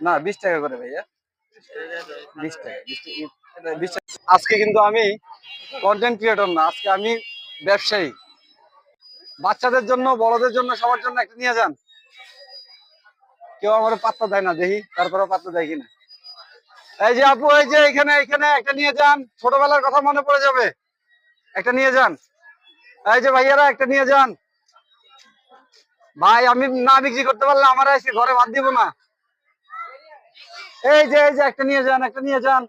না, বিশ টাকা করে ভাইয়া। বিশ টাকা বিশ টাকা। আজকে কিন্তু আমি কন্টেন্ট ক্রিয়েটর না, আজকে আমি ব্যবসায়ী। বাচ্চাদের জন্য, বড়দের জন্য, সবার জন্য একটা নিয়ে যান। কেউ আমার পাত্তা দেয় না, দেখি তারপরে পাত্তা দেয় কিনা। এই যে আপু, এই যে এখানে এখানে একটা নিয়ে যান, ছোটবেলার কথা মনে পড়ে যাবে। একটা নিয়ে যান। এই যে ভাইয়ারা, একটা নিয়ে যান। ভাই, আমি না বিক্রি করতে পারলে আমার আজকে ঘরে বাদ দিব না। এই যে এই যে, একটা নিয়ে যান, একটা নিয়ে যান।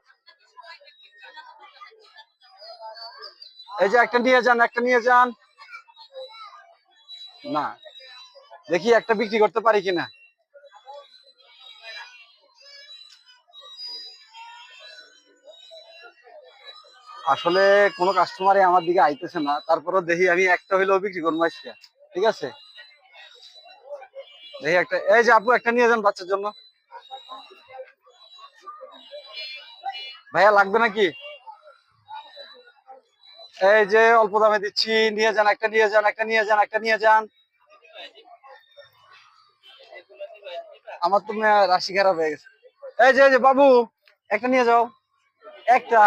এই যে, একটা নিয়ে যান, একটা নিয়ে যান। না, দেখি একটা বিক্রি করতে পারি কিনা। আসলে কোনো কাস্টমারই আমার দিকে আইতেছে না, তারপরেও দেখি আমি একটা হইলেও বিক্রি করব ঠিক আছে? দেখি একটা, এই যে আপু, একটা নিয়ে যান বাচ্চার জন্য। ভাইয়া, লাগবে নাকি? এই যে অল্প দামে দিচ্ছি, নিয়ে যান একটা, নিয়ে যান একটা, নিয়ে যান একটা, নিয়ে যান। আমার তো রাশি খারাপ হয়ে গেছে। এই যে বাবু, একটা নিয়ে যাও। একটা।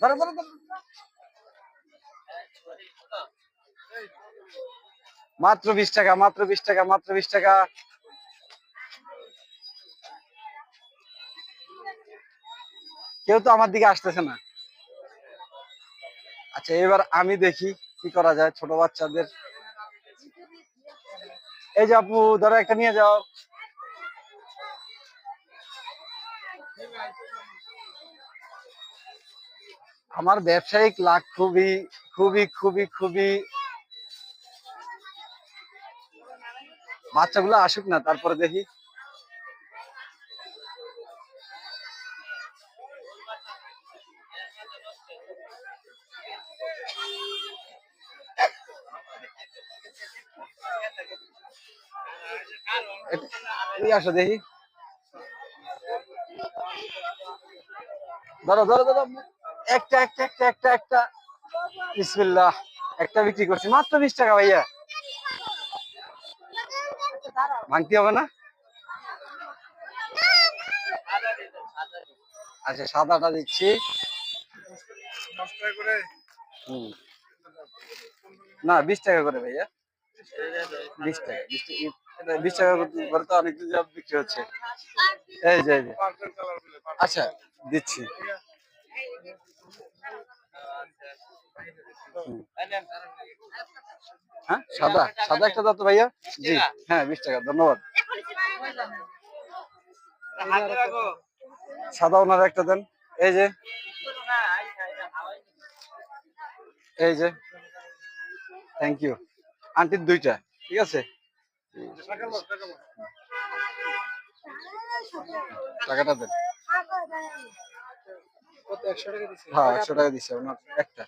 ধরো ধরো। মাত্র বিশ টাকা, মাত্র বিশ টাকা, মাত্র বিশ টাকা। কেউ তো আমার দিকে আসতেছে না। আচ্ছা এবার আমি দেখি কি করা যায় ছোট বাচ্চাদের। এই যে আপু, ধরো একটা নিয়ে যাও। আমার ব্যবসায়িক লাভ খুবই খুবই খুবই খুবই বাচ্চাগুলো আসুক না, তারপরে দেখি। আসো দেখি। ধরো ধরো ধরো। একটা একটা একটা একটা একটা। বিসমিল্লাহ। একটা বিক্রি করছি। মাত্র বিশ টাকা ভাইয়া। ভাঙতে হবে না? আচ্ছা সাদাটা দিচ্ছি। না, বিশ টাকা করে ভাইয়া। বিশ টাকা বিশ টাকা বিক্রি হচ্ছে। এই যে আচ্ছা দিচ্ছি। হ্যাঁ সাদা সাদা একটা দাও ভাইয়া। জি হ্যাঁ বিশ টাকা, ধন্যবাদ। সাদা ওনার একটা দেন। এই যে। এই যে। থ্যাংক ইউ আন্টির দুইটা, ঠিক আছে? টাকাটা দেন। হ্যাঁ একশো টাকা দিচ্ছে ওনার একটা।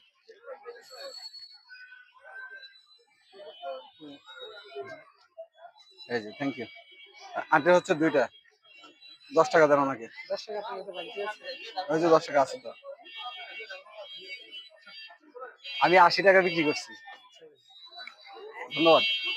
থ্যাংক ইউ হচ্ছে দুইটা। দশ টাকা দেন ওনাকে। ওই যে দশ টাকা আছে তো। আমি আশি টাকা বিক্রি করছি। ধন্যবাদ